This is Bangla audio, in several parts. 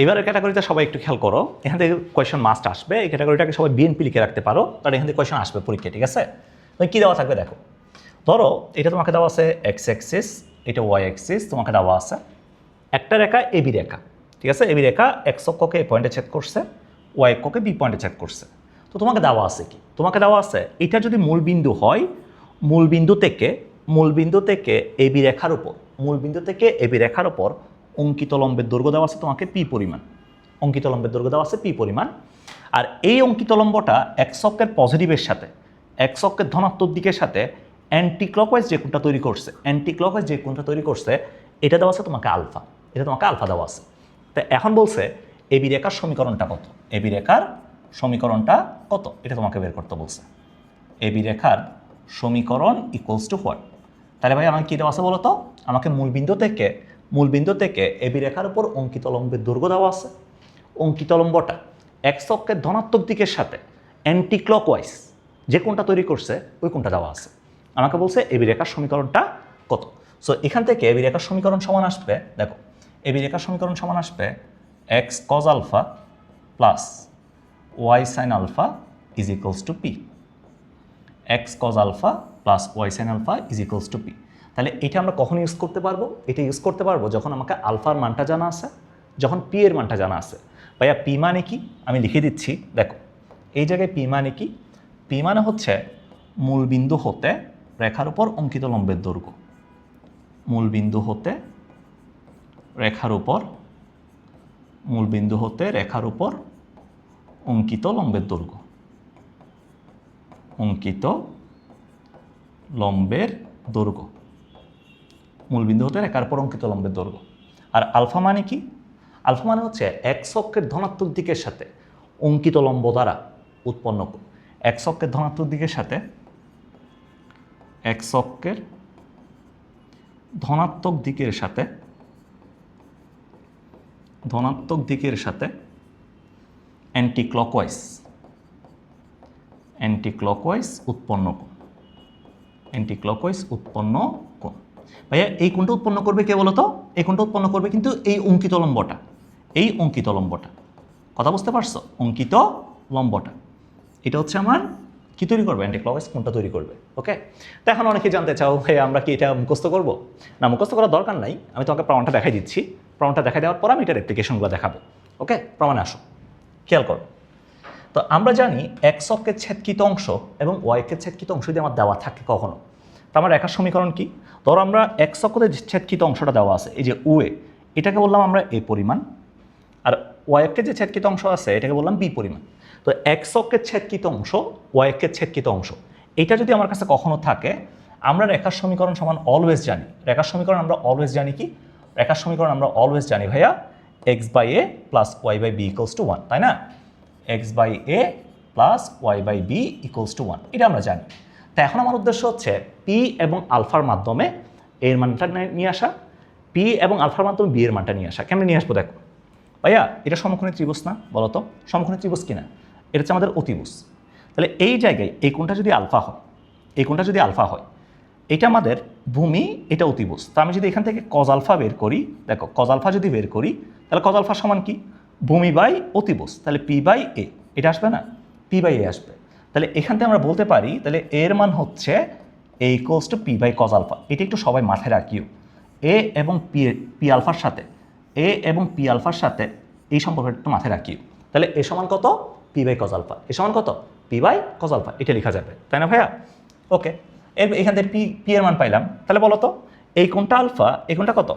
এবারের ক্যাটাগরিতে সবাই একটু খেয়াল করো। এখান থেকে কোয়েশন মাস্ট আসবে। এই ক্যাটাগরিটাকে সবাই বিএনপি লিখে রাখতে পারো। কারণ এখান থেকে কোয়েশন আসবে পরীক্ষা ঠিক আছে? তুমি কী দেওয়া থাকবে দেখো? ধরো, এটা তোমাকে দেওয়া আছে এক্স এক্সিস এটা ওয়াই এক্সিস তোমাকে দেওয়া আছে একটা রেখা এবি রেখা, ঠিক আছে? এবি রেখা এক্স অক্ষকে এ পয়েন্টে ছেদ করছে ওয়াই অক্ষকে বি পয়েন্টে ছেদ করছে। তো তোমাকে দেওয়া আছে কি? তোমাকে দেওয়া আছে, এটা যদি মূল বিন্দু হয়, মূল বিন্দু থেকে, মূল বিন্দু থেকে এবি রেখার উপর, মূল বিন্দু থেকে এবি রেখার উপর অঙ্কিত লম্বের দৈর্ঘ্য দেওয়া আছে তোমাকে পি পরিমাণ। অঙ্কিত লম্বের দৈর্ঘ্য দেওয়া আছে পি পরিমাণ। আর এই অঙ্কিত লম্বটা এক্স অক্ষের পজিটিভের সাথে এক্স অক্ষের ধনাত্মক দিকের সাথে অ্যান্টি ক্লকওয়াইজ যে কোনটা তৈরি করছে অ্যান্টি ক্লকওয়াইজ যে কোনটা তৈরি করছে, এটা দেওয়া আছে তোমাকে আলফা। এটা তোমাকে আলফা দেওয়া আছে। তা এখন বলছে এবি রেখার সমীকরণটা কত? এবি রেখার সমীকরণটা কত? এটা তোমাকে বের করতে বলছে। এবি রেখার সমীকরণ ইকুয়ালস টু হোয়াট তাহলে ভাই আমাকে কী দেওয়া আছে বলো তো আমাকে মূলবিন্দু থেকে মূলবিন্দু থেকে এবি রেখার উপর অঙ্কিত লম্বের দৈর্ঘ্য দেওয়া আছে। অঙ্কিত লম্বটা এক্স অক্ষের ধনাত্মক দিকের সাথে অ্যান্টি ক্লকওয়াইজ যে কোনটা তৈরি করছে, ওই কোনটা দেওয়া আছে। আমাকে বলছে এবি রেখার সমীকরণটা কত? সো এখান থেকে এবি রেখার সমীকরণ সমান আসবে, দেখো এবি রেখার সমীকরণ সমান আসবে X cos alpha plus Y sine alpha is equals to P X cos alpha plus Y sine alpha is equals to P তাহলে এটা আমরা কখন ইউজ করতে পারব? এটা ইউজ করতে পারব যখন আমাকে আলফার মানটা জানা আছে, যখন পি এর মানটা জানা আছে। ভাইয়া পি মানে কি? আমি লিখে দিচ্ছি, দেখো। এই জায়গায় পি মানে কি? পি মানে হচ্ছে মূল বিন্দু হতে রেখার উপর অঙ্কিত লম্বের দৈর্ঘ্য। মূল বিন্দু হতে রেখার উপর, মূল বিন্দু হতে রেখার উপর অঙ্কিত লম্বের দৈর্ঘ্য। অঙ্কিত লম্বের দৈর্ঘ্য। মূলবিন্দু হতে রেখার উপর অঙ্কিত লম্বের দৈর্ঘ্য। আর আলফা মানে কি? আলফা মানে হচ্ছে এক অক্ষের ধনাত্মক দিকের সাথে অঙ্কিত লম্ব দ্বারা উৎপন্ন। এক অক্ষের ধনাত্মক দিকের সাথে এক অক্ষের ধনাত্মক দিকের সাথে ধনাত্মক দিকের সাথে অ্যান্টি ক্লকওয়াইজ অ্যান্টি ক্লকওয়াইজ উৎপন্ন কোণ অ্যান্টি ক্লকওয়াইজ উৎপন্ন কোণ ভাইয়া, এই কোণটা উৎপন্ন করবে কে বলতো? এই কোণটা উৎপন্ন করবে কিন্তু এই অঙ্কিত লম্বটা। এই অঙ্কিত লম্বটা। কথা বুঝতে পারছ? অঙ্কিত লম্বটা। এটা হচ্ছে আমার কি তৈরি করবে? অ্যান্টি ক্লকওয়াইজ কোনটা তৈরি করবে। ওকে তো এখন অনেকে জানতে চাও ভাই আমরা কি এটা মুখস্থ করব? না, মুখস্থ করার দরকার নাই। আমি তোমাকে প্রমাণটা দেখাই দিচ্ছি। প্রমাণটা দেখাই দেওয়ার পর আমি এটার অ্যাপ্লিকেশনগুলো দেখাবো। ওকে প্রমাণে আসো। খেয়াল করো। তো আমরা জানি এক্স অক্ষের ছেদকৃত অংশ এবং ওয়াই অক্ষের ছেদকৃত অংশ যদি আমার দেওয়া থাকে কখনো। তো আমার রেখার সমীকরণ কি? ধরো আমরা এক যে ছেদকৃত অংশটা দেওয়া আছে, এই যে উয়ে এটাকে বললাম আমরা এ পরিমাণ, আর ওয়াই অক্ষের যে ছেদকৃত অংশ আছে, এটাকে বললাম বি পরিমাণ। তো এক অক্ষের ছেদকৃত অংশ ওয়াই ছেদকৃত অংশ। এটা যদি আমার কাছে কখনো থাকে, আমরা রেখার সমীকরণ সমান অলওয়েজ জানি। রেখার সমীকরণ আমরা অলওয়েজ জানি কি? রেখার সমীকরণ আমরা অলওয়েজ জানি ভাইয়া X by A plus Y by B equals to one তাই না? X by A plus Y by B equals to one এটা আমরা জানি। তা এখন আমার উদ্দেশ্য হচ্ছে পি এবং আলফার মাধ্যমে এর মানটা নিয়ে আসা। পি এবং আলফার মাধ্যমে বি এর মানটা নিয়ে আসা। কেমন নিয়ে আসব দেখো? ভাইয়া, এটা সমকোণী ত্রিভুজ না বলো তো সমকোণী ত্রিভুজ কিনা? এটা হচ্ছে আমাদের অতিভুজ। তাহলে এই জায়গায় এই কোণটা যদি আলফা হয়, এই কোণটা যদি আলফা হয়, এটা আমাদের ভূমি, এটা অতিভুজ। তো আমি যদি এখান থেকে কজ আলফা বের করি, দেখো কজ আলফা যদি বের করি, তাহলে কজ আলফা সমান কি? ভূমি বাই অতিভুজ। তাহলে পি বাই এ এটা আসবে না? পি বাই এ আসবে। তাহলে এখান থেকে আমরা বলতে পারি, তাহলে এর মান হচ্ছে A equals to P by cos alpha এটা একটু সবাই মাথায় রাখিও। এ এবং পি পি আলফার সাথে এ এবং পি আলফার সাথে এই সম্পর্কটা একটু মাথায় রাখিও। তাহলে এ সমান কত? P by cos alpha A সমান কত? পি বাই কজ আলফা এটা লেখা যাবে, তাই না ভাইয়া? ওকে এর, এখান থেকে পি পি এর মান পাইলাম। তাহলে বলো তো, এই কোনটা আলফা এই কোনটা কত?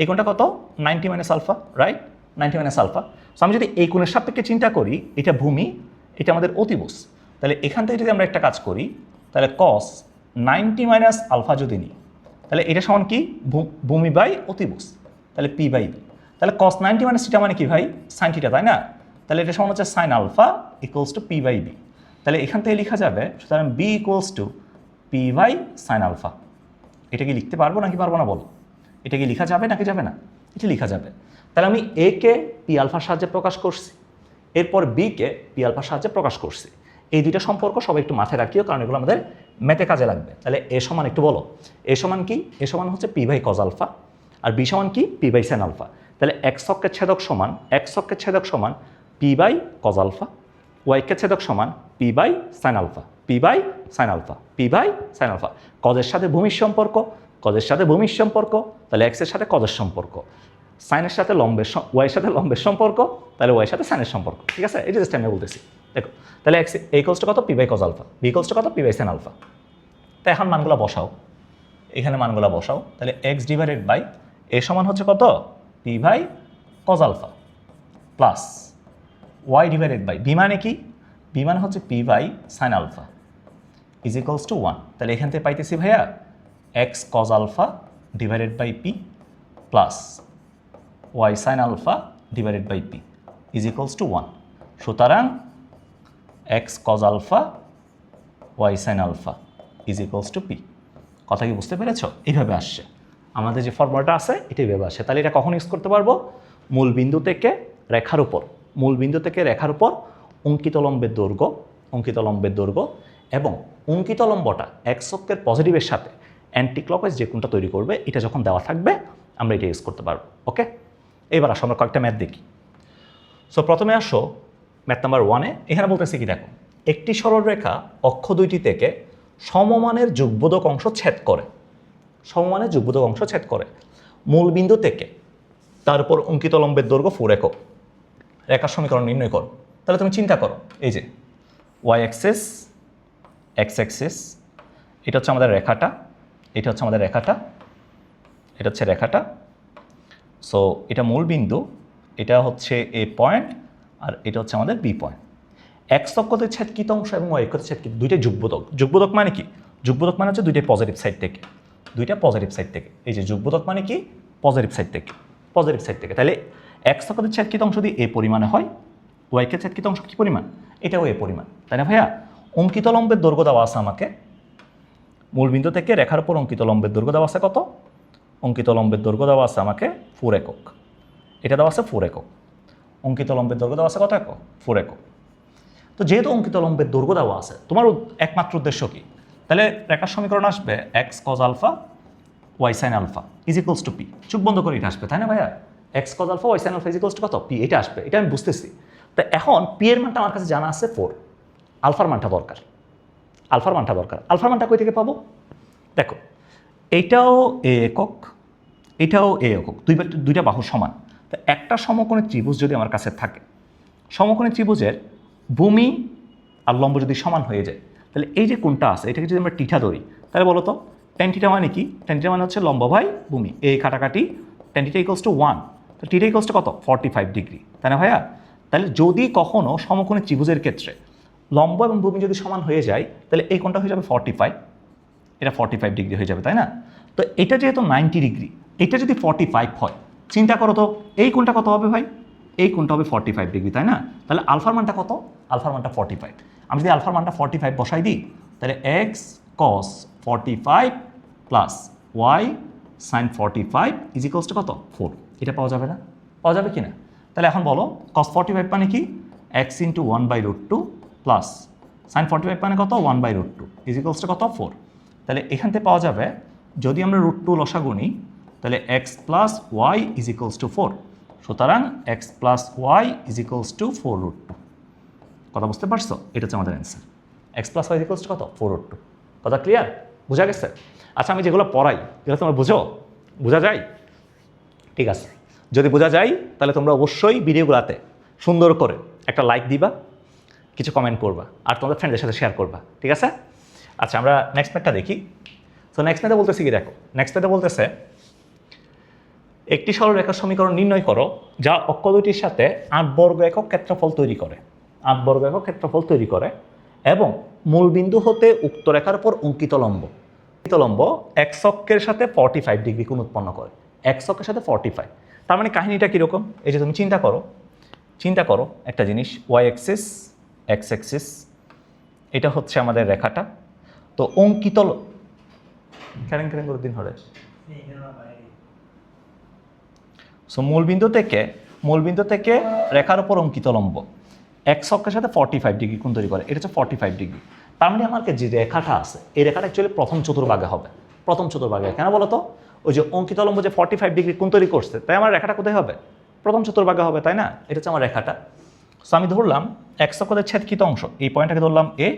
এই কোনটা কত? Ninety minus alpha right ninety minus alpha so আমি যদি এই কোণের সাপেক্ষে চিন্তা করি, এটা ভূমি, এটা আমাদের অতিবুস তাহলে এখান থেকে যদি আমরা একটা কাজ করি, তাহলে কস নাইনটি মাইনাস আলফা যদি নিই, তাহলে এটা সমান কি? ভূমি বাই অতিবুস তাহলে পি বাই বি তাহলে কস নাইনটি মাইনাস থিটা মানে কি ভাই? সাইন থিটা তাই না? তাহলে এটা সমান হচ্ছে sine alpha equals to P by B তাহলে এখান থেকে লেখা যাবে, সুতরাং B equals to P by sine alpha এটা কি লিখতে পারব নাকি পারব না বলো? এটা কি লেখা যাবে নাকি যাবে না? এটা লেখা যাবে। তাহলে আমি এ কে পি আলফার সাহায্যে প্রকাশ করছি, এরপর বি কে পি আলফার সাহায্যে প্রকাশ করছি। এই দুইটা সম্পর্ক সবাই একটু মাথায় রাখিও, কারণ এগুলো আমাদের ম্যাথে কাজে লাগবে। তাহলে এ সমান একটু বলো। এ সমান কি? এ সমান হচ্ছে পি বাই কজ আলফা। আর বি সমান কি? P by sine alpha. তাহলে এক্স অক্ষের ছেদক সমান এক্স অক্ষের ছেদক সমান পি বাই কজ আলফা। ওয়াইকে ছেদক সমান P by sine alpha. P by sine alpha. P by sine alpha. কজের সাথে ভূমির সম্পর্ক কজের সাথে ভূমির সম্পর্ক, তাহলে এক্সের সাথে কজের সম্পর্ক। সাইনের সাথে লম্বের ওয়াইয়ের সাথে লম্বের সম্পর্ক, তাহলে ওয়াইয়ের সাথে সাইনের সম্পর্ক। ঠিক আছে? এটা জাস্ট আমি বলতেছি। দেখো, তাহলে এক্স এই কোলসটা কত? P by cos alpha B কোলসটা কত? পি বাই সাইন আলফা তো এখন মানগুলো বসাও। এখানে মানগুলো বসাও। তাহলে এক্স ডিভাইডেড বাই এ সমান হচ্ছে কত? P by cos alpha plus Y divided by B মানে কি? বি মানে হচ্ছে P by sine alpha is equals to one তাহলে এখান থেকে পাইতেছি ভাইয়া X cos alpha divided by P plus Y sine alpha divided by P is equals to one সুতরাং X cos alpha Y sine alpha is equals to P কথা কি বুঝতে পেরেছ? এইভাবে আসছে। আমাদের যে ফর্মুলাটা আছে এটা এইভাবে আসে তাহলে এটা কখন ইউজ করতে পারব? মূল বিন্দু থেকে রেখার উপর। মূল বিন্দু থেকে রেখার উপর অঙ্কিত লম্বের দৈর্ঘ্য অঙ্কিত লম্বের দৈর্ঘ্য এবং অঙ্কিত লম্বটা পজিটিভের সাথে অ্যান্টি ক্লকওয়াইজ যে কোনটা তৈরি করবে, এটা যখন দেওয়া থাকবে, আমরা এটা ইউজ করতে পারব। ওকে এবার আসো আমরা কয়েকটা ম্যাথ দেখি। সো প্রথমে আসো ম্যাথ নাম্বার ওয়ানে এখানে বলতেছি কি দেখো, একটি সরলরেখা অক্ষ দুইটি থেকে সমমানের যুগবোধক অংশ ছেদ করে। সমমানের যুগবোধক অংশ ছেদ করে। মূল বিন্দু থেকে তার উপর অঙ্কিত লম্বের দৈর্ঘ্য ফোর একক। রেখার সমীকরণ নির্ণয় করো। তাহলে তুমি চিন্তা করো, এই যে ওয়াই অ্যাক্সেস এক্স অ্যাক্সেস এটা হচ্ছে আমাদের রেখাটা, এটা হচ্ছে আমাদের রেখাটা, এটা হচ্ছে রেখাটা। সো এটা মূল বিন্দু, এটা হচ্ছে এ পয়েন্ট আর এটা হচ্ছে আমাদের বি পয়েন্ট এক্স অক্ষতে ছেদকৃত অংশ এবং ওয়াই অক্ষতে ছেদকৃত দুইটাই যুগবোধক যুগবোধক মানে কি? যুগবোধক মানে হচ্ছে দুইটাই পজিটিভ সাইড থেকে। দুইটা পজিটিভ সাইড থেকে। এই যে যুগবোধক মানে কি? পজিটিভ সাইড থেকে। পজিটিভ সাইড থেকে। তাহলে এক্স অক্ষতে ছেদকৃত অংশ যদি এ পরিমাণে হয় ওয়াইকে ছেদকৃত অংশ কী পরিমাণ? এটাও এ পরিমাণ। তাই না ভাইয়া? অঙ্কিত লম্বের দৈর্ঘ্য দেওয়া আছে আমাকে। মূলবিন্দু থেকে রেখার উপর অঙ্কিত লম্বের দৈর্ঘ্য দেওয়া আছে কত? অঙ্কিত লম্বের দৈর্ঘ্য দেওয়া আছে আমাকে ফোর একক। এটা দেওয়া আছে ফোর একক। অঙ্কিত লম্বের দৈর্ঘ্য দেওয়া আছে। কত একক ফোর একক তো যেহেতু অঙ্কিত লম্বের দৈর্ঘ্য দেওয়া আছে, তোমার একমাত্র উদ্দেশ্য কি? তাহলে রেখার সমীকরণ আসবে X cos alpha Y sine alpha is equals to P চুপ বন্ধ করে এটা আসবে, তাই না ভাইয়া? X cos alpha Y sine alpha is equals to কত? পি এটা আসবে, এটা আমি বুঝতেছি। তো এখন পি এর মানটা আমার কাছে জানা আছে ফোর আলফার মানটা দরকার। আলফার মানটা দরকার। আলফার মানটা কই থেকে পাবো? দেখো এইটাও এ একক, এটাও এ একক দুই দুইটা বাহু সমান। তো একটা সমকোণী ত্রিভুজ যদি আমার কাছে থাকে, সমকোণী ত্রিভুজের ভূমি আর লম্ব যদি সমান হয়ে যায়, তাহলে এই যে কোনটা আছে, এটাকে যদি আমরা টিঠা ধরি, তাহলে বলো তো টেন টিটা মানে কি? টেন টিটা মানে হচ্ছে লম্ব ভাই ভূমি। এই কাটাকাটি tan theta equals to one তো টিটা ইকোয়ালস টু কত? ফর্টি ফাইভ ডিগ্রি তাই না ভাইয়া? তাহলে যদি কখনও সমকোণী ত্রিভুজের ক্ষেত্রে লম্ব এবং ভূমি যদি সমান হয়ে যায়, তাহলে এই কোনটা হয়ে যাবে ফর্টি ফাইভ এটা ফর্টি ফাইভ ডিগ্রি হয়ে যাবে, তাই না? তো এটা যেহেতু নাইনটি ডিগ্রি এটা যদি ফর্টি ফাইভ হয় চিন্তা করো তো, এই কোনটা কত হবে ভাই? এই কোনটা হবে ফর্টি ফাইভ ডিগ্রি তাই না? তাহলে আলফার মানটা কত? আলফার মানটা ফর্টি ফাইভ আমি যদি আলফার মানটা ফর্টি ফাইভ বসাই দিই, তাহলে X cos forty five plus Y sine forty five is equals to কত? ফোর এটা পাওয়া যাবে না? পাওয়া যাবে কি না তাহলে এখন বলো কস ফর্টি ফাইভ মানে কি? X into one by root two plus sine forty five মানে কত? One by root two is equals to কত? ফোর তাহলে এখান থেকে পাওয়া যাবে, যদি আমরা রুট টু লসা গুনি তাহলে X plus Y is equals to four সুতরাং X plus Y is equals to four root two কথা বুঝতে পারছ? এটা হচ্ছে আমাদের answer X plus Y equals to কত? ফোর রুট টু কথা ক্লিয়ার বোঝা গেছে? আচ্ছা আমি যেগুলো পড়াই, এগুলো তোমরা বুঝো? বোঝা যায়? ঠিক আছে। যদি বোঝা যায়, তাহলে তোমরা অবশ্যই ভিডিওগুলোতে সুন্দর করে একটা লাইক দিবা, কিছু কমেন্ট করবা, আর তোমাদের ফ্রেন্ডদের সাথে শেয়ার করবা। ঠিক আছে? আচ্ছা আমরা নেক্সট ম্যাথটা দেখি। তো নেক্সট ম্যাথে বলতেছি কি, দেখো। নেক্সট ম্যাথে বলতেছে একটি সরলরেখার সমীকরণ নির্ণয় করো, যা অক্ষ দুটির সাথে আট বর্গ একক ক্ষেত্রফল তৈরি করে। আট বর্গ একক ক্ষেত্রফল তৈরি করে এবং মূল বিন্দু হতে উক্ত রেখার উপর অঙ্কিত লম্ব। অঙ্কিত লম্ব এক্স অক্ষের সাথে ফর্টি ফাইভ ডিগ্রি কোণ উৎপন্ন করে। এক্স অক্ষের সাথে ফর্টি ফাইভ তার মানে কাহিনীটা কীরকম? এই যে তুমি চিন্তা করো। চিন্তা করো একটা জিনিস ওয়াই এক্সিস এক্স এক্সিস এটা হচ্ছে আমাদের রেখাটা। তো অঙ্কিত কেন কেন করে দিন হরে সো মূলবিন্দু থেকে মূলবিন্দু থেকে রেখার উপর অঙ্কিত লম্ব। এক অক্ষের সাথে ফর্টি ফাইভ ডিগ্রি কোণ তৈরি করে। এটা হচ্ছে ফর্টি ফাইভ ডিগ্রি তার মানে আমাকে যে রেখাটা আছে, এই রেখাটা অ্যাকচুয়ালি প্রথম চতুর্ভাগে হবে। প্রথম চতুর্ভাগে। কেন বলো তো? ওই যে অঙ্কিত লম্ব যে ফর্টি ফাইভ ডিগ্রি কোন তৈরি করছে, তাই আমার রেখাটা কোথায় হবে? প্রথম চতুর্ভাগে হবে, তাই না? এটা হচ্ছে আমার রেখাটা। সো আমি ধরলাম এক চক্রের ছেদকৃত অংশ। এই পয়েন্টটাকে ধরলাম এ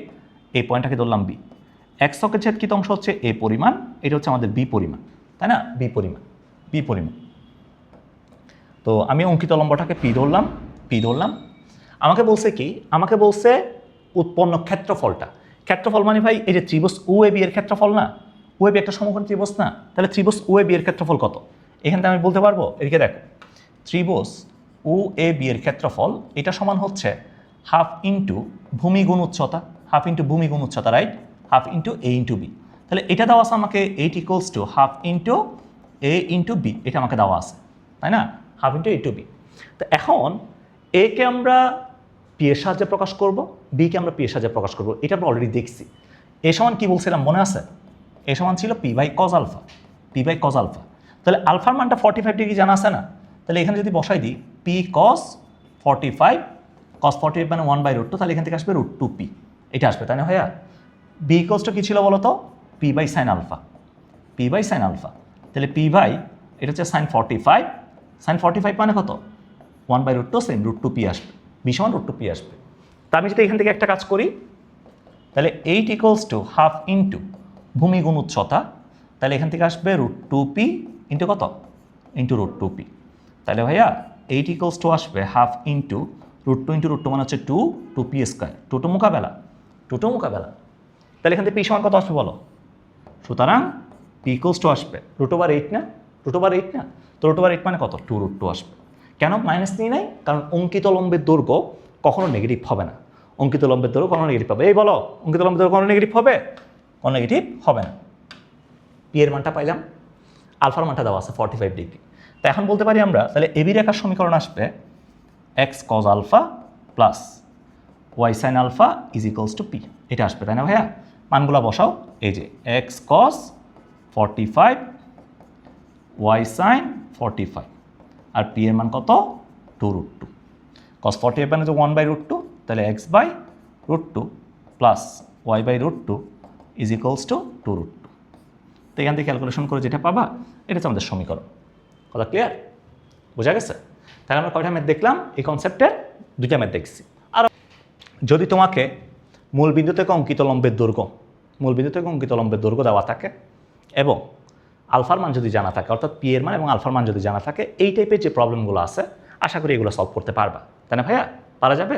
এই পয়েন্টটাকে ধরলাম বি এক চক্রের ছেদকৃত অংশ হচ্ছে এ পরিমাণ, এটা হচ্ছে আমাদের বি পরিমাণ, তাই না? বি পরিমাণ। বি পরিমাণ। তো আমি অঙ্কিত লম্বটাকে পি ধরলাম পি ধরলাম। আমাকে বলছে কি? আমাকে বলছে উৎপন্ন ক্ষেত্রফলটা। ক্ষেত্রফল মানে ভাই এই যে ত্রিভুজ ও এ বি এর ক্ষেত্রফল না? ও এ বি একটা সমকোণ ত্রিভুজ না? তাহলে ত্রিভুজ ও এ বি এর ক্ষেত্রফল কত? এখান থেকে আমি বলতে পারব? এদিকে দেখো। ত্রিভুজ ও এ বি এর ক্ষেত্রফল, এটা সমান হচ্ছে হাফ ইন্টু ভূমি গুণ উচ্চতা, হাফ ইন্টু ভূমি গুণ উচ্চতা, right? Half into A into B তাহলে এটা দেওয়া আছে আমাকে eight equals to half into A into B এটা আমাকে দেওয়া আছে, তাই না? Half into A two B. তো এখন, এ কে আমরা পি এর সাহায্যে প্রকাশ করব, বি কে আমরা পি এর সাহায্যে প্রকাশ করব, এটা আমরা অলরেডি দেখছি। এ সমান কি বলছিলাম, মনে আছে? এ সমান ছিল P by cos alpha, P by cos alpha. তাহলে আলফার মানটা ফর্টি ফাইভ ডিগ্রি জানা আছে না? তাহলে এখানে যদি বসাই দিই, P cos forty five cos forty five মানে ওয়ান বাই রুট টু তাহলে এখান থেকে আসবে রুট টু পি এটা আসবে, তাই না ভাইয়া? বি কসটা কী ছিল বলো তো P by sine alpha. P by sine alpha. তাহলে পি বাই, এটা হচ্ছে sine forty five sine forty five মানে কত? One by root two same root two P আসবে বি সমান রুট টু পি আসবে। তা আমি যদি এখান থেকে একটা কাজ করি, তাহলে eight equals to half into ভূমি গুণ উচ্চতা, তাহলে এখান থেকে আসবে রুট টু পি ইন্টু কত? ইন্টু রুট টু পি তাহলে ভাইয়া এইট ইকুয়ালস টু আসবে half into root two into root two মানে হচ্ছে two two P square two two মোকাবেলা টু টু মোকাবেলা। তাহলে এখান থেকে পি সমান কত আসবে বলো? সুতরাং পি ইকুয়ালস টু আসবে রুট ওভার এইট না? রুট ওভার এইট না? তো রুট ওভার এইট মানে কত? টু রুট টু আসবে। কেন? মাইনাস নিয়ে নাই? কারণ অঙ্কিত লম্বের দৈর্ঘ্য কখনো নেগেটিভ হবে না। অঙ্কিত লম্বের দৈর্ঘ্য কখনো নেগেটিভ হবে এই বলো, অঙ্কিত লম্বের দৈর্ঘ্য কখনো নেগেটিভ হবে? কোনো নেগেটিভ হবে না। পি এর মানটা পাইলাম। আলফার মানটা দেওয়া আছে ফর্টি ফাইভ ডিগ্রি তো এখন বলতে পারি আমরা, তাহলে এবি রেখার সমীকরণ আসবে X cos alpha plus Y sine alpha is equals to P এটা আসবে, তাই না ভাইয়া? মানগুলো বসাও। এই যে X cos forty five Y sine forty five আর পি এর মান কত? Two root two cos forty five মানে ওয়ান বাই রুট টু তাহলে X by root two plus Y by root two is equals to two root two তো এখান থেকে ক্যালকুলেশন করে যেটা পাবা, এটা হচ্ছে আমাদের সমীকরণ। কথা ক্লিয়ার বোঝা গেছে? তাহলে আমরা কয়টা ম্যাথ দেখলাম? এই কনসেপ্টের দুইটা ম্যাথ দেখছি। আর যদি তোমাকে মূল বিন্দু থেকে অঙ্কিত লম্বের দৈর্ঘ্য, মূল বিন্দু থেকে অঙ্কিত লম্বের দৈর্ঘ্য দেওয়া থাকে, এবং আলফার মান যদি জানা থাকে, অর্থাৎ পি এর মান এবং আলফার মান যদি জানা থাকে, এই টাইপের যে প্রবলেমগুলো আছে, আশা করি এগুলো সলভ করতে পারবা। তাই না ভাইয়া? পারা যাবে?